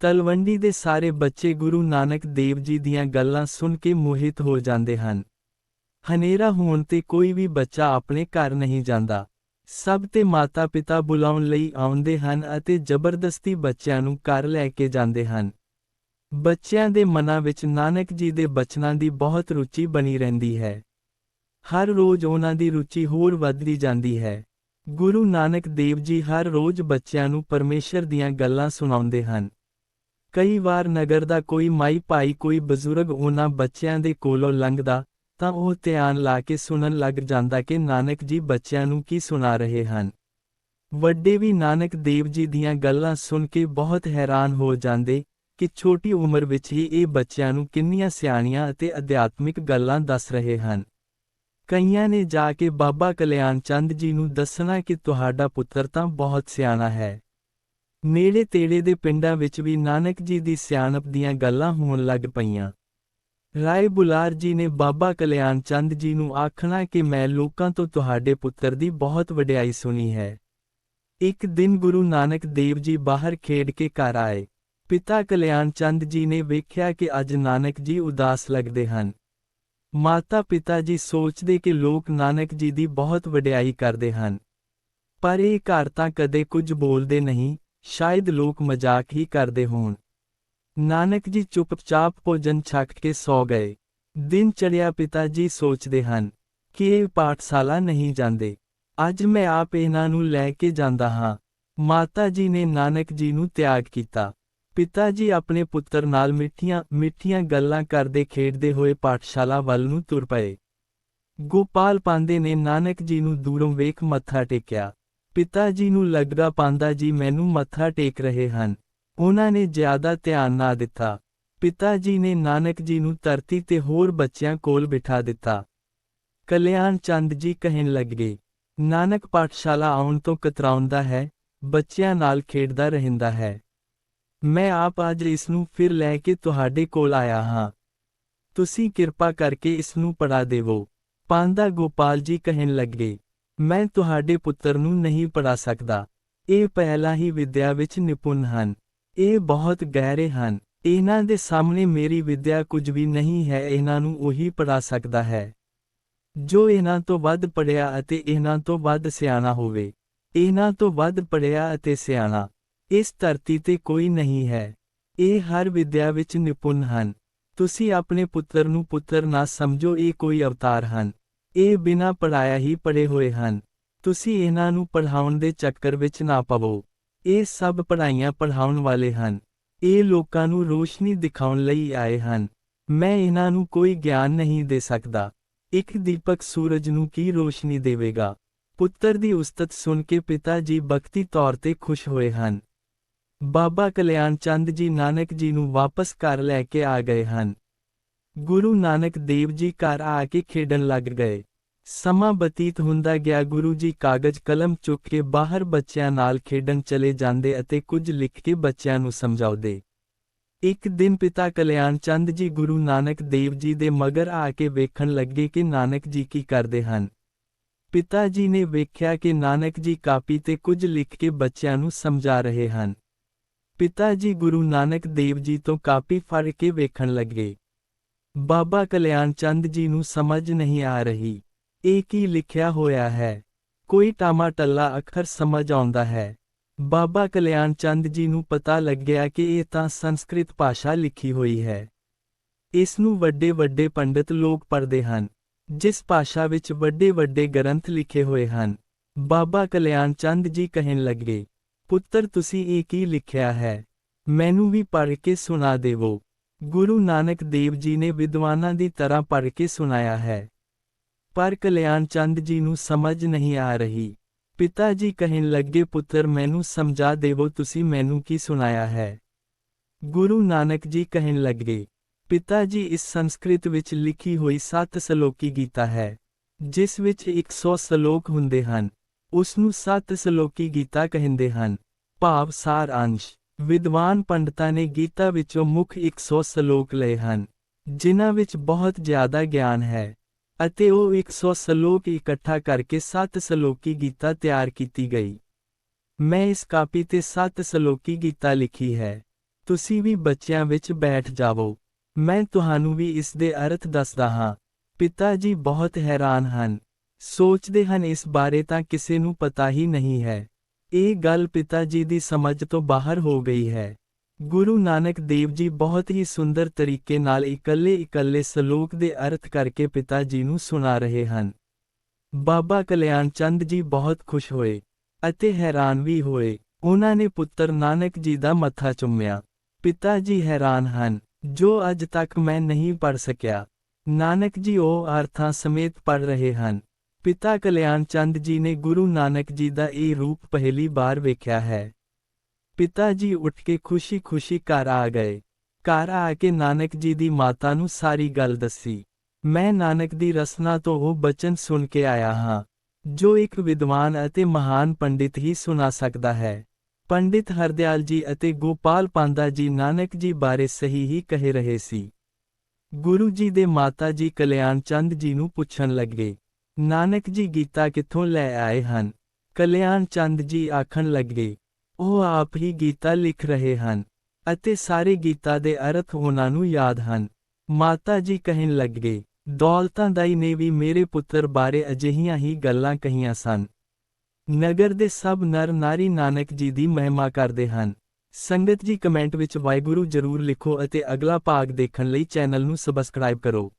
ਤਲਵੰਡੀ ਦੇ ਸਾਰੇ ਬੱਚੇ ਗੁਰੂ ਨਾਨਕ ਦੇਵ ਜੀ ਦੀਆਂ ਗੱਲਾਂ ਸੁਣ ਕੇ ਮੋਹਿਤ ਹੋ ਜਾਂਦੇ ਹਨ। ਹਨੇਰਾ ਹੋਣ ਤੇ ਕੋਈ ਵੀ ਬੱਚਾ ਆਪਣੇ ਘਰ ਨਹੀਂ ਜਾਂਦਾ। ਸਭ ਤੇ ਮਾਤਾ-ਪਿਤਾ ਬੁਲਾਉਣ ਲਈ ਆਉਂਦੇ ਹਨ ਅਤੇ ਜ਼ਬਰਦਸਤੀ ਬੱਚਿਆਂ ਨੂੰ ਘਰ ਲੈ ਕੇ ਜਾਂਦੇ ਹਨ। ਬੱਚਿਆਂ ਦੇ ਮਨਾਂ ਵਿੱਚ ਨਾਨਕ ਜੀ ਦੇ ਬਚਨਾਂ ਦੀ ਬਹੁਤ ਰੁਚੀ ਬਣੀ ਰਹਿੰਦੀ ਹੈ। ਹਰ ਰੋਜ਼ ਉਹਨਾਂ ਦੀ ਰੁਚੀ ਹੋਰ ਵੱਧਦੀ ਜਾਂਦੀ ਹੈ। ਗੁਰੂ ਨਾਨਕ ਦੇਵ ਜੀ ਹਰ ਰੋਜ਼ ਬੱਚਿਆਂ ਨੂੰ ਪਰਮੇਸ਼ਰ ਦੀਆਂ ਗੱਲਾਂ ਸੁਣਾਉਂਦੇ ਹਨ। ਕਈ ਵਾਰ ਨਗਰ ਦਾ ਕੋਈ ਮਾਈ ਭਾਈ ਕੋਈ ਬਜ਼ੁਰਗ ਉਹਨਾਂ ਬੱਚਿਆਂ ਦੇ ਕੋਲੋਂ ਲੰਘਦਾ, ਤਾਂ ਉਹ ਧਿਆਨ ਲਾ ਕੇ ਸੁਣਨ ਲੱਗ ਜਾਂਦਾ ਕਿ ਨਾਨਕ ਜੀ ਬੱਚਿਆਂ ਨੂੰ ਕੀ ਸੁਣਾ ਰਹੇ ਹਨ। ਵੱਡੇ ਵੀ ਨਾਨਕ ਦੇਵ ਜੀ ਦੀਆਂ ਗੱਲਾਂ ਸੁਣ ਕੇ ਬਹੁਤ ਹੈਰਾਨ ਹੋ ਜਾਂਦੇ ਕਿ ਛੋਟੀ ਉਮਰ ਵਿੱਚ ਹੀ ਇਹ ਬੱਚਿਆਂ ਨੂੰ ਕਿੰਨੀਆਂ ਸਿਆਣੀਆਂ ਅਤੇ ਅਧਿਆਤਮਿਕ ਗੱਲਾਂ ਦੱਸ ਰਹੇ ਹਨ। ਕਈਆਂ ਨੇ ਜਾ ਕੇ ਬਾਬਾ ਕਲਿਆਣ ਚੰਦ ਜੀ ਨੂੰ ਦੱਸਣਾ ਕਿ ਤੁਹਾਡਾ ਪੁੱਤਰ ਤਾਂ ਬਹੁਤ ਸਿਆਣਾ ਹੈ। ਨੇੜੇ ਤੇੜੇ ਦੇ ਪਿੰਡਾਂ ਵਿੱਚ ਵੀ ਨਾਨਕ ਜੀ ਦੀ ਸਿਆਣਪ ਦੀਆਂ ਗੱਲਾਂ ਹੋਣ ਲੱਗ ਪਈਆਂ। ਰਾਏ ਬੁਲਾਰ ਜੀ ਨੇ ਬਾਬਾ ਕਲਿਆਣ ਚੰਦ ਜੀ ਨੂੰ ਆਖਣਾ ਕਿ ਮੈਂ ਲੋਕਾਂ ਤੋਂ ਤੁਹਾਡੇ ਪੁੱਤਰ ਦੀ ਬਹੁਤ ਵਡਿਆਈ ਸੁਣੀ ਹੈ। ਇੱਕ ਦਿਨ ਗੁਰੂ ਨਾਨਕ ਦੇਵ ਜੀ ਬਾਹਰ ਖੇਡ ਕੇ ਘਰ ਆਏ। ਪਿਤਾ ਕਲਿਆਣ ਚੰਦ ਜੀ ਨੇ ਵੇਖਿਆ ਕਿ ਅੱਜ ਨਾਨਕ ਜੀ ਉਦਾਸ ਲੱਗਦੇ ਹਨ। ਮਾਤਾ ਪਿਤਾ ਜੀ ਸੋਚਦੇ ਕਿ ਲੋਕ ਨਾਨਕ ਜੀ ਦੀ ਬਹੁਤ ਵਡਿਆਈ ਕਰਦੇ ਹਨ। ਪਰ ਇਹ ਘਰ ਤਾਂ ਕਦੇ ਕੁਝ ਬੋਲਦੇ ਨਹੀਂ ਸ਼ਾਇਦ ਲੋਕ ਮਜ਼ਾਕ ਹੀ ਕਰਦੇ ਹੋਣ। ਨਾਨਕ ਜੀ ਚੁੱਪਚਾਪ ਭੋਜਨ ਛਕ ਕੇ ਸੌ ਗਏ। ਦਿਨ ਚੜਿਆ ਪਿਤਾ ਜੀ ਸੋਚਦੇ ਹਨ ਕਿ ਇਹ ਪਾਠਸ਼ਾਲਾ ਨਹੀਂ ਜਾਂਦੇ। ਅੱਜ ਮੈਂ ਆਪ ਇਹਨਾਂ ਨੂੰ ਲੈ ਕੇ ਜਾਂਦਾ ਹਾਂ। ਮਾਤਾ ਜੀ ਨੇ ਨਾਨਕ ਜੀ ਨੂੰ ਤਿਆਗ ਕੀਤਾ। ਪਿਤਾ ਜੀ ਆਪਣੇ ਪੁੱਤਰ ਨਾਲ ਮਿੱਠੀਆਂ ਮਿੱਠੀਆਂ ਗੱਲਾਂ ਕਰਦੇ ਖੇਡਦੇ ਹੋਏ ਪਾਠਸ਼ਾਲਾ ਵੱਲ ਨੂੰ ਤੁਰ ਪਏ। ਗੋਪਾਲ ਪਾਂਦੇ ਨੇ ਨਾਨਕ ਜੀ ਨੂੰ ਦੂਰੋਂ ਵੇਖ ਮੱਥਾ ਟੇਕਿਆ। ਪਿਤਾ ਜੀ ਨੂੰ ਲੱਗਦਾ ਪਾਂਦਾ ਜੀ ਮੈਨੂੰ ਮੱਥਾ ਟੇਕ ਰਹੇ ਹਨ। ਉਹਨਾਂ ਨੇ ਜ਼ਿਆਦਾ ਧਿਆਨ ਨਾ ਦਿੱਤਾ। ਪਿਤਾ ਜੀ ਨੇ ਨਾਨਕ ਜੀ ਨੂੰ ਧਰਤੀ ਤੇ ਹੋਰ ਬੱਚਿਆਂ ਕੋਲ ਬਿਠਾ ਦਿੱਤਾ। ਕਲਿਆਣ ਚੰਦ ਜੀ ਕਹਿਣ ਲੱਗੇ, ਨਾਨਕ ਪਾਠਸ਼ਾਲਾ ਆਉਣ ਤੋਂ ਕਤਰਾਉਂਦਾ ਹੈ, ਬੱਚਿਆਂ ਨਾਲ ਖੇਡਦਾ ਰਹਿੰਦਾ ਹੈ। ਮੈਂ ਆਪ ਅੱਜ ਇਸ ਨੂੰ ਫਿਰ ਲੈ ਕੇ ਤੁਹਾਡੇ ਕੋਲ ਆਇਆ ਹਾਂ। ਤੁਸੀਂ ਕਿਰਪਾ ਕਰਕੇ ਇਸ ਨੂੰ ਪੜਾ ਦੇਵੋ। ਪਾਂਦਾ ਗੋਪਾਲ ਜੀ ਕਹਿਣ ਲੱਗੇ ਮੈਂ ਤੁਹਾਡੇ ਪੁੱਤਰ ਨੂੰ ਨਹੀਂ ਪੜਾ ਸਕਦਾ। ਇਹ ਪਹਿਲਾਂ ਹੀ ਵਿਦਿਆ ਵਿੱਚ ਨਿਪੁੰਨ ਹਨ। ਇਹ ਬਹੁਤ ਗਹਿਰੇ ਹਨ। ਇਹਨਾਂ ਦੇ ਸਾਹਮਣੇ ਮੇਰੀ ਵਿਦਿਆ ਕੁਝ ਵੀ ਨਹੀਂ ਹੈ, ਇਹਨਾਂ ਨੂੰ ਉਹੀ ਪੜਾ ਸਕਦਾ ਹੈ। ਜੋ ਇਹਨਾਂ ਤੋਂ ਵੱਧ ਪੜਿਆ ਅਤੇ ਇਹਨਾਂ ਤੋਂ ਵੱਧ ਸਿਆਣਾ ਹੋਵੇ। ਇਹਨਾਂ ਤੋਂ ਵੱਧ ਪੜਿਆ ਅਤੇ ਸਿਆਣਾ। ਇਸ ਧਰਤੀ ਤੇ ਕੋਈ ਨਹੀਂ ਹੈ। ਇਹ ਹਰ ਵਿਦਿਆ ਵਿੱਚ ਨਿਪੁੰਨ ਹਨ। ਤੁਸੀਂ ਆਪਣੇ ਪੁੱਤਰ ਨੂੰ ਪੁੱਤਰ ਨਾ ਸਮਝੋ, ਇਹ ਕੋਈ ਅਵਤਾਰ ਹਨ। ਇਹ ਬਿਨਾਂ ਪੜਾਇਆ ਹੀ ਪੜੇ ਹੋਏ ਹਨ। ਤੁਸੀਂ ਇਹਨਾਂ ਨੂੰ ਪੜ੍ਹਾਉਣ ਦੇ ਚੱਕਰ ਵਿੱਚ ਨਾ ਪਵੋ। ਇਹ ਸਭ ਪੜ੍ਹਾਈਆਂ ਪੜ੍ਹਾਉਣ ਵਾਲੇ ਹਨ। ਇਹ ਲੋਕਾਂ ਨੂੰ ਰੋਸ਼ਨੀ ਦਿਖਾਉਣ ਲਈ ਆਏ ਹਨ। ਮੈਂ ਇਹਨਾਂ ਨੂੰ ਕੋਈ ਗਿਆਨ ਨਹੀਂ ਦੇ ਸਕਦਾ। ਇੱਕ ਦੀਪਕ ਸੂਰਜ ਨੂੰ ਕੀ ਰੋਸ਼ਨੀ ਦੇਵੇਗਾ? ਪੁੱਤਰ ਦੀ ਉਸਤਤ ਸੁਣ ਕੇ ਪਿਤਾ ਜੀ ਬਖਤੀ ਤੌਰ ਤੇ ਖੁਸ਼ ਹੋਏ ਹਨ। ਬਾਬਾ ਕਲਿਆਣ ਚੰਦ ਜੀ ਨਾਨਕ ਜੀ ਨੂੰ ਵਾਪਸ ਘਰ ਲੈ ਕੇ ਆ ਗਏ ਹਨ। ਗੁਰੂ ਨਾਨਕ ਦੇਵ ਜੀ ਘਰ ਆ ਕੇ ਖੇਡਣ ਲੱਗ ਗਏ। ਸਮਾਂ ਬਤੀਤ ਹੁੰਦਾ ਗਿਆ। ਗੁਰੂ ਜੀ ਕਾਗਜ਼ ਕਲਮ ਚੁੱਕ ਕੇ ਬਾਹਰ ਬੱਚਿਆਂ ਨਾਲ ਖੇਡਣ ਚਲੇ ਜਾਂਦੇ ਅਤੇ ਕੁਝ ਲਿਖ ਕੇ ਬੱਚਿਆਂ ਨੂੰ ਸਮਝਾਉਂਦੇ। ਇੱਕ ਦਿਨ ਪਿਤਾ ਕਲਿਆਣ ਚੰਦ ਜੀ ਗੁਰੂ ਨਾਨਕ ਦੇਵ ਜੀ ਦੇ ਮਗਰ ਆ ਕੇ ਵੇਖਣ ਲੱਗੇ ਕਿ ਨਾਨਕ ਜੀ ਕੀ ਕਰਦੇ ਹਨ। ਪਿਤਾ ਜੀ ਨੇ ਵੇਖਿਆ ਕਿ ਨਾਨਕ ਜੀ ਕਾਪੀ ਤੇ ਕੁਝ ਲਿਖ ਕੇ ਬੱਚਿਆਂ ਨੂੰ ਸਮਝਾ ਰਹੇ ਹਨ। ਪਿਤਾ ਜੀ ਗੁਰੂ ਨਾਨਕ ਦੇਵ ਜੀ ਤੋਂ ਕਾਪੀ ਫੜ ਕੇ ਵੇਖਣ ਲੱਗੇ। ਬਾਬਾ ਕਲਿਆਣ ਚੰਦ ਜੀ ਨੂੰ ਸਮਝ ਨਹੀਂ ਆ ਰਹੀ। ਇਹ ਕੀ ਲਿਖਿਆ ਹੋਇਆ ਹੈ? ਕੋਈ ਟਾਮਾ ਟੱਲਾ ਅੱਖਰ ਸਮਝ ਆਉਂਦਾ ਹੈ। ਬਾਬਾ ਕਲਿਆਣ ਚੰਦ ਜੀ ਨੂੰ ਪਤਾ ਲੱਗਿਆ ਕਿ ਇਹ ਤਾਂ ਸੰਸਕ੍ਰਿਤ ਭਾਸ਼ਾ ਲਿਖੀ ਹੋਈ ਹੈ। ਇਸ ਨੂੰ ਵੱਡੇ ਵੱਡੇ ਪੰਡਿਤ ਲੋਕ ਪੜ੍ਹਦੇ ਹਨ, ਜਿਸ ਭਾਸ਼ਾ ਵਿੱਚ ਵੱਡੇ ਵੱਡੇ ਗ੍ਰੰਥ ਲਿਖੇ ਹੋਏ ਹਨ। ਬਾਬਾ ਕਲਿਆਣ ਚੰਦ ਜੀ ਕਹਿਣ ਲੱਗੇ, ਪੁੱਤਰ, ਤੁਸੀਂ ਇਹ ਕੀ ਲਿਖਿਆ ਹੈ? ਮੈਨੂੰ ਵੀ ਪੜ੍ਹ ਕੇ ਸੁਣਾ ਦੇਵੋ। ਗੁਰੂ ਨਾਨਕ ਦੇਵ ਜੀ ਨੇ ਵਿਦਵਾਨਾਂ ਦੀ ਤਰ੍ਹਾਂ ਪੜ੍ਹ ਕੇ ਸੁਣਾਇਆ ਹੈ। ਪਰ ਕਲਿਆਣ ਚੰਦ ਜੀ ਨੂੰ ਸਮਝ ਨਹੀਂ ਆ ਰਹੀ। ਪਿਤਾ ਜੀ ਕਹਿਣ ਲੱਗੇ, ਪੁੱਤਰ, ਮੈਨੂੰ ਸਮਝਾ ਦੇਵੋ, ਤੁਸੀਂ ਮੈਨੂੰ ਕੀ ਸੁਣਾਇਆ ਹੈ? ਗੁਰੂ ਨਾਨਕ ਜੀ ਕਹਿਣ ਲੱਗੇ, ਪਿਤਾ ਜੀ, ਇਸ ਸੰਸਕ੍ਰਿਤ ਵਿੱਚ ਲਿਖੀ ਹੋਈ ਸੱਤ ਸਲੋਕੀ ਗੀਤਾ ਹੈ, ਜਿਸ ਵਿੱਚ 100 ਸਲੋਕ ਹੁੰਦੇ ਹਨ। ਉਸ ਨੂੰ ਸੱਤ ਸਲੋਕੀ ਗੀਤਾ ਕਹਿੰਦੇ ਹਨ। ਭਾਵ ਸਾਰ ਅੰਸ਼, ਵਿਦਵਾਨ ਪੰਡਤਾਂ ਨੇ ਗੀਤਾ ਵਿੱਚੋਂ ਮੁੱਖ 100 ਸਲੋਕ ਲਏ ਹਨ, ਜਿਨ੍ਹਾਂ ਵਿੱਚ ਬਹੁਤ ਜ਼ਿਆਦਾ ਗਿਆਨ ਹੈ। ਅਤੇ ਉਹ 100 ਸਲੋਕ ਇਕੱਠਾ ਕਰਕੇ ਸੱਤ ਸਲੋਕੀ ਗੀਤਾ ਤਿਆਰ ਕੀਤੀ ਗਈ। ਮੈਂ ਇਸ ਕਾਪੀ ਤੇ ਸੱਤ ਸਲੋਕੀ ਗੀਤਾ ਲਿਖੀ ਹੈ। ਤੁਸੀਂ ਵੀ ਬੱਚਿਆਂ ਵਿੱਚ ਬੈਠ ਜਾਵੋ। ਮੈਂ ਤੁਹਾਨੂੰ ਵੀ ਇਸ ਦੇ ਅਰਥ ਦੱਸਦਾ ਹਾਂ। ਪਿਤਾ ਜੀ ਬਹੁਤ ਹੈਰਾਨ ਹਨ। ਸੋਚਦੇ ਹਨ ਇਸ ਬਾਰੇ ਤਾਂ ਕਿਸੇ ਨੂੰ ਪਤਾ ਹੀ ਨਹੀਂ ਹੈ। ਇਹ ਗੱਲ ਪਿਤਾ ਜੀ ਦੀ ਸਮਝ ਤੋਂ ਬਾਹਰ ਹੋ ਗਈ ਹੈ। ਗੁਰੂ ਨਾਨਕ ਦੇਵ ਜੀ ਬਹੁਤ ਹੀ ਸੁੰਦਰ ਤਰੀਕੇ ਨਾਲ ਇਕੱਲੇ-ਇਕੱਲੇ ਸ਼ਲੋਕ ਦੇ ਅਰਥ ਕਰਕੇ ਪਿਤਾ ਜੀ ਨੂੰ ਸੁਣਾ ਰਹੇ ਹਨ। ਬਾਬਾ ਕਲਿਆਣ ਚੰਦ ਜੀ ਬਹੁਤ ਖੁਸ਼ ਹੋਏ ਅਤੇ ਹੈਰਾਨ ਵੀ ਹੋਏ। ਉਹਨਾਂ ਨੇ ਪੁੱਤਰ ਨਾਨਕ ਜੀ ਦਾ ਮੱਥਾ ਚੁੰਮਿਆ। ਪਿਤਾ ਜੀ ਹੈਰਾਨ ਹਨ, ਜੋ ਅੱਜ ਤੱਕ ਮੈਂ ਨਹੀਂ ਪੜ ਸਕਿਆ। ਨਾਨਕ ਜੀ ਉਹ ਅਰਥਾਂ ਸਮੇਤ ਪੜ ਰਹੇ ਹਨ। ਪਿਤਾ ਕਲਿਆਣ ਚੰਦ ਜੀ ਨੇ ਗੁਰੂ ਨਾਨਕ ਜੀ ਦਾ ਇਹ ਰੂਪ ਪਹਿਲੀ ਵਾਰ ਵੇਖਿਆ ਹੈ। ਪਿਤਾ ਜੀ ਉੱਠ ਕੇ ਖੁਸ਼ੀ-ਖੁਸ਼ੀ ਘਰ ਆ ਗਏ। ਘਰ ਆ ਕੇ ਨਾਨਕ ਜੀ ਦੀ ਮਾਤਾ ਨੂੰ ਸਾਰੀ ਗੱਲ ਦੱਸੀ। ਮੈਂ ਨਾਨਕ ਦੀ ਰਸਨਾ ਤੋਂ ਉਹ ਬਚਨ ਸੁਣ ਕੇ ਆਇਆ ਹਾਂ, ਜੋ ਇੱਕ ਵਿਦਵਾਨ ਅਤੇ ਮਹਾਨ ਪੰਡਿਤ ਹੀ ਸੁਣਾ ਸਕਦਾ ਹੈ। ਪੰਡਿਤ ਹਰਦਿਆਲ ਜੀ ਅਤੇ ਗੋਪਾਲ ਪਾਂਦਾ ਜੀ ਨਾਨਕ ਜੀ ਬਾਰੇ ਸਹੀ ਹੀ ਕਹਿ ਰਹੇ ਸੀ। ਗੁਰੂ ਜੀ ਦੇ ਮਾਤਾ ਜੀ ਕਲਿਆਣ ਚੰਦ ਜੀ ਨੂੰ ਪੁੱਛਣ ਲੱਗੇ, ਨਾਨਕ ਜੀ ਗੀਤਾ ਕਿੱਥੋਂ ਲੈ ਆਏ ਹਨ? ਕਲਿਆਣ ਚੰਦ ਜੀ ਆਖਣ ਲੱਗੇ ਉਹ ਆਪ ਹੀ ਗੀਤਾ ਲਿਖ ਰਹੇ ਹਨ, ਅਤੇ ਸਾਰੇ ਗੀਤਾ ਦੇ ਅਰਥ ਉਹਨਾਂ ਨੂੰ ਯਾਦ ਹਨ। ਮਾਤਾ ਜੀ ਕਹਿਣ ਲੱਗੇ, ਦੌਲਤਾਂ ਦਾਈ ਨੇ ਵੀ ਮੇਰੇ ਪੁੱਤਰ ਬਾਰੇ ਅਜਿਹੀਆਂ ਹੀ ਗੱਲਾਂ ਕਹੀਆਂ ਸਨ। ਨਗਰ ਦੇ ਸਭ ਨਰ ਨਾਰੀ ਨਾਨਕ ਜੀ ਦੀ ਮਹਿਮਾ ਕਰਦੇ ਹਨ। ਸੰਗਤ ਜੀ ਕਮੈਂਟ ਵਿੱਚ ਵਾਹਿਗੁਰੂ ਜ਼ਰੂਰ ਲਿਖੋ ਅਤੇ ਅਗਲਾ ਭਾਗ ਦੇਖਣ ਲਈ ਚੈਨਲ ਨੂੰ ਸਬਸਕ੍ਰਾਈਬ ਕਰੋ।